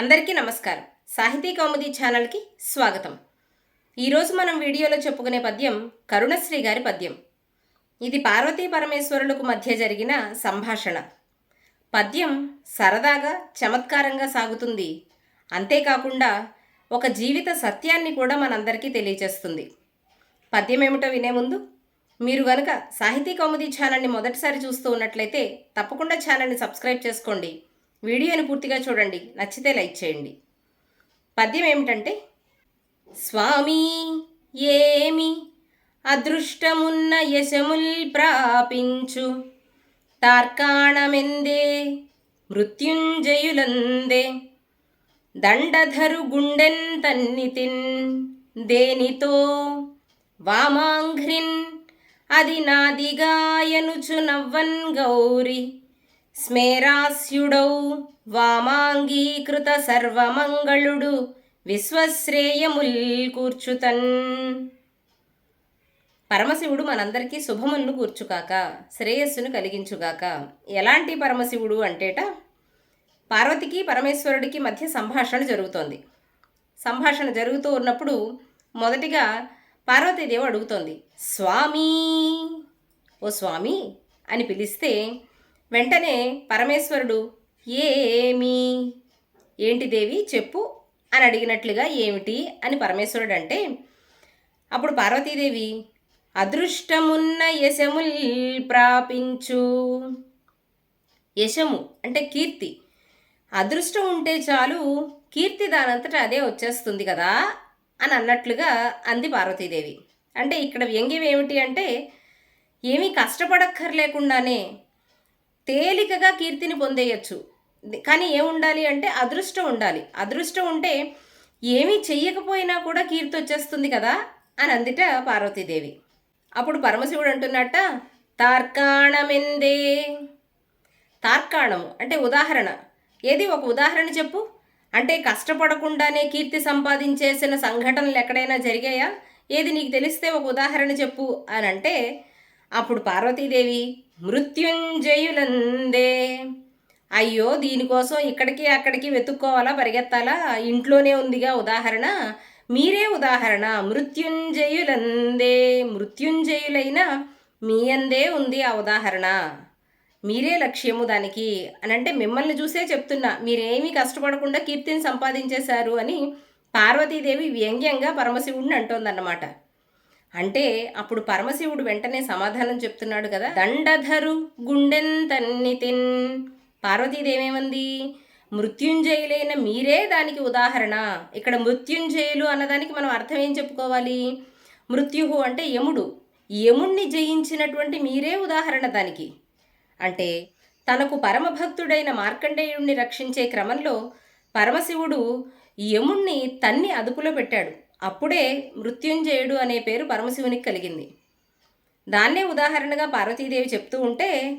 అందరికీ నమస్కారం. సాహితీ కౌముది ఛానల్కి స్వాగతం. ఈరోజు మనం వీడియోలో చెప్పుకునే పద్యం కరుణశ్రీ గారి పద్యం. ఇది పార్వతీ పరమేశ్వరులకు మధ్య జరిగిన సంభాషణ. పద్యం సరదాగా చమత్కారంగా సాగుతుంది. అంతేకాకుండా ఒక జీవిత సత్యాన్ని కూడా మనందరికీ తెలియజేస్తుంది పద్యం ఏమిటో వినే ముందు మీరు గనుక సాహితీ కౌముది ఛానల్ని మొదటిసారి చూస్తూ ఉన్నట్లయితే తప్పకుండా ఛానల్ని సబ్స్క్రైబ్ చేసుకోండి. వీడియోని పూర్తిగా చూడండి. నచ్చితే లైక్ చేయండి. పద్యం ఏమిటంటే స్వామి ఏమి అదృష్టమున్న యశముల్ ప్రాపించు. తార్కాణమెందే మృత్యుంజయులందే. దండధరు గుండెన్ తన్నితిన్. దేనితో వామాంఘ్రిన్. అది నాదిగాయనుచు నవ్వన్ గౌరి. స్మేరాస్యుడౌ వామాంగీకృత సర్వమంగళుడు విశ్వశ్రేయముల్ కూర్చుతన్ పరమశివుడు మనందరికీ శుభములను కూర్చుగాక శ్రేయస్సును కలిగించుగాక. ఎలాంటి పరమశివుడు అంటేట పార్వతికి పరమేశ్వరుడికి మధ్య సంభాషణ జరుగుతోంది. సంభాషణ జరుగుతూ ఉన్నప్పుడు మొదటిగా పార్వతీదేవి అడుగుతోంది స్వామి ఓ స్వామి అని పిలిస్తే వెంటనే పరమేశ్వరుడు ఏమి? ఏంటి దేవి? చెప్పు అని అడిగినట్లుగా ఏమిటి? అని పరమేశ్వరుడు అంటే అప్పుడు పార్వతీదేవి అదృష్టమున్న యశముల్ ప్రాపించు. యశము అంటే కీర్తి. అదృష్టం ఉంటే చాలు కీర్తి దానంతట అదే వచ్చేస్తుంది కదా అని అన్నట్లుగా అంది పార్వతీదేవి. అంటే ఇక్కడ వ్యంగ్యం ఏమిటి అంటే ఏమీ కష్టపడక్కర్లేకుండానే తేలికగా కీర్తిని పొందేయచ్చు. కానీ ఏముండాలి అంటే అదృష్టం ఉండాలి. అదృష్టం ఉంటే ఏమీ చెయ్యకపోయినా కూడా కీర్తి వచ్చేస్తుంది కదా అని అందిట పార్వతీదేవి. అప్పుడు పరమశివుడు అంటున్నట్ట తార్కాణమెందే. తార్కాణము అంటే ఉదాహరణ. ఏది? ఒక ఉదాహరణ చెప్పు. అంటే కష్టపడకుండానే కీర్తి సంపాదించేసిన సంఘటనలు ఎక్కడైనా జరిగాయా? ఏది నీకు తెలిస్తే ఒక ఉదాహరణ చెప్పు అని అంటే అప్పుడు పార్వతీదేవి మృత్యుంజయులందే. అయ్యో దీనికోసం ఇక్కడికి అక్కడికి వెతుక్కోవాలా పరిగెత్తాలా? ఇంట్లోనే ఉందిగా ఉదాహరణ. మీరే ఉదాహరణ. మృత్యుంజయులందే. మృత్యుంజయులైన మీ అందే ఉంది ఆ ఉదాహరణ. మీరే లక్ష్యము దానికి. అని అంటే మిమ్మల్ని చూసే చెప్తున్నా మీరేమీ కష్టపడకుండా కీర్తిని సంపాదించేశారు అని పార్వతీదేవి వ్యంగ్యంగా పరమశివుడిని అంటోందన్నమాట. అంటే అప్పుడు పరమశివుడు వెంటనే సమాధానం చెప్తున్నాడు కదా. దండధరు గుండెన్ తన్నితిన్ పార్వతీదేవేమంది? మృత్యుంజయులైన మీరే దానికి ఉదాహరణ. ఇక్కడ మృత్యుంజయులు అన్నదానికి మనం అర్థం ఏం చెప్పుకోవాలి? మృత్యుహు అంటే యముడు. యముణ్ణి జయించినటువంటి మీరే ఉదాహరణ దానికి. అంటే తనకు పరమభక్తుడైన మార్కండేయుణ్ణి రక్షించే క్రమంలో పరమశివుడు యముణ్ణి తన్ని అదుపులో పెట్టాడు. అప్పుడే మృత్యుంజయుడు అనే పేరు పరమశివునికి కలిగింది. దాన్నే ఉదాహరణగా పార్వతీదేవి చెప్తూ ఉంటే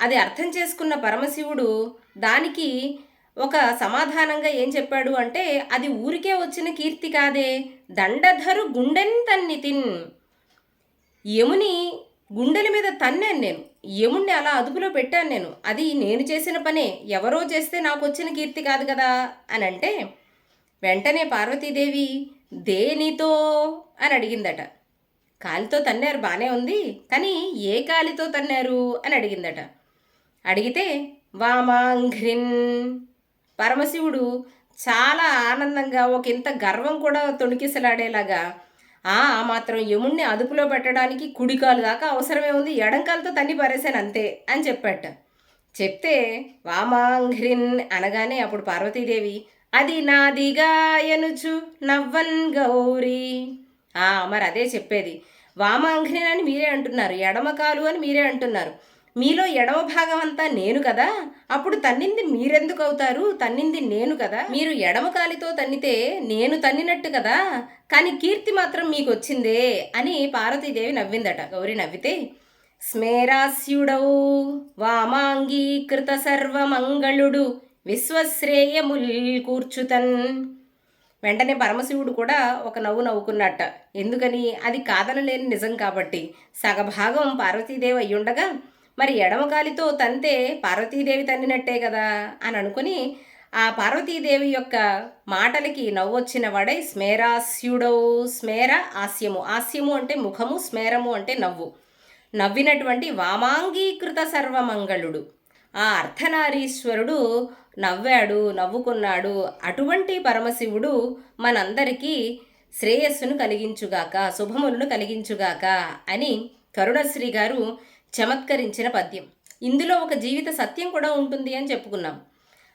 అది అర్థం చేసుకున్న పరమశివుడు దానికి ఒక సమాధానంగా ఏం చెప్పాడు అంటే అది ఊరికే వచ్చిన కీర్తి కాదే దండధరు గుండెన్ తన్ని తిన్. యముని గుండెల మీద తన్నాను నేను. యముణ్ణి అలా అదుపులో పెట్టాను నేను. అది నేను చేసిన పనే. ఎవరో చేస్తే నాకు వచ్చిన కీర్తి కాదు కదా అని అంటే వెంటనే పార్వతీదేవి దేనితో అని అడిగిందట. కాలితో తన్నారు బాగానే ఉంది కానీ ఏ కాలితో తన్నారు అని అడిగిందట. అడిగితే వామాంఘ్రిన్ పరమశివుడు చాలా ఆనందంగా ఒక ఇంత గర్వం కూడా తొణికిసలాడేలాగా ఆ మాత్రం యముణ్ణి అదుపులో పెట్టడానికి కుడికాలు దాకా అవసరమే ఉంది ఎడంకాలతో తన్ని పారేశాను అంతే అని చెప్పాట. చెప్తే వామాంఘ్రిన్ అనగానే అప్పుడు పార్వతీదేవి అది నాదిగా ఎనుచు నవ్వన్ గౌరీ. ఆ మరి అదే చెప్పేది. వామాంఘ్ని అని మీరే అంటున్నారు ఎడమకాలు అని మీరే అంటున్నారు. మీలో ఎడమ భాగం అంతా నేను కదా? అప్పుడు తన్నింది మీరెందుకు అవుతారు? తన్నింది నేను కదా? మీరు ఎడమ కాలితో తన్నితే నేను తన్నినట్టు కదా? కానీ కీర్తి మాత్రం మీకు వచ్చిందే అని పార్వతీదేవి నవ్విందట. గౌరి నవ్వితే స్మేరాస్యుడౌ వామాంగీకృత సర్వమంగళుడు విశ్వశ్రేయముల్ కూర్చుతన్ వెంటనే పరమశివుడు కూడా ఒక నవ్వు నవ్వుకున్నట్ట. ఎందుకని? అది కాదనలేని నిజం కాబట్టి. సగభాగం పార్వతీదేవి అయ్యుండగా మరి ఎడమకాలితో తంతే పార్వతీదేవి తన్నినట్టే కదా? అని అనుకుని ఆ పార్వతీదేవి యొక్క మాటలకి నవ్వొచ్చిన వాడై స్మేరాస్యుడవు స్మేర ఆస్యము. ఆస్యము అంటే ముఖము స్మేరము అంటే నవ్వు. నవ్వినటువంటి వామాంగీకృత సర్వమంగళుడు. ఆ అర్ధనారీశ్వరుడు నవ్వాడు నవ్వుకున్నాడు. అటువంటి పరమశివుడు మనందరికీ శ్రేయస్సును కలిగించుగాక శుభములను కలిగించుగాక అని కరుణశ్రీ గారు చమత్కరించిన పద్యం. ఇందులో ఒక జీవిత సత్యం కూడా ఉంటుంది అని చెప్పుకున్నాం.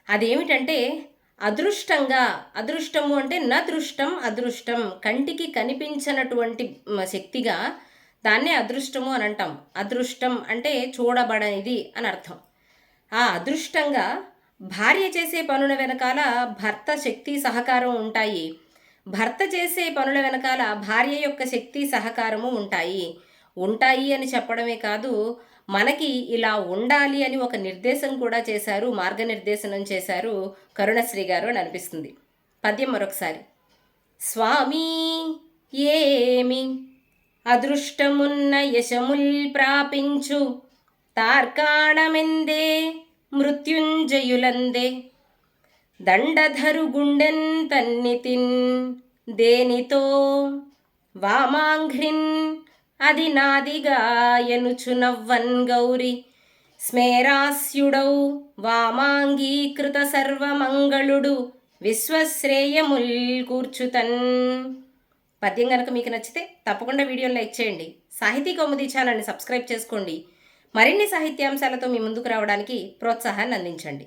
అదేమిటంటే అదృష్టంగా అదృష్టము అంటే నదృష్టం అదృష్టం. కంటికి కనిపించినటువంటి శక్తిగా దాన్నే అదృష్టము అని అంటాం. అదృష్టం అంటే చూడబడనిది అని అర్థం. ఆ అదృష్టంగా భార్య చేసే పనుల వెనకాల భర్త శక్తి సహకారం ఉంటాయి. భర్త చేసే పనుల వెనకాల భార్య యొక్క శక్తి సహకారము ఉంటాయి. ఉంటాయి అని చెప్పడమే కాదు మనకి ఇలా ఉండాలి అని ఒక నిర్దేశం కూడా చేశారు మార్గనిర్దేశనం చేశారు కరుణశ్రీ గారు అని అనిపిస్తుంది. పద్యం మరొకసారి. స్వామి ఏమి అదృష్టమున్న యశముల్ ప్రాపించు తార్కాణమెందే మృత్యుంజయులందే దండధరు గుండెన్ తన్నితిన్ దేనితో వామాంఘ్రిన్ అది నాదిగా ఎనుచు నవ్వన్ గౌరి స్మేరాస్యుడౌ వామాంగీకృత సర్వమంగళుడు విశ్వశ్రేయముల్ కూర్చుతన్ పద్యం కనుక మీకు నచ్చితే తప్పకుండా వీడియోని లైక్ చేయండి. సాహితీ కౌముది ఛానల్ని సబ్స్క్రైబ్ చేసుకోండి. మరిన్ని సాహిత్యాంశాలతో మీ ముందుకు రావడానికి ప్రోత్సాహాన్ని అందించండి.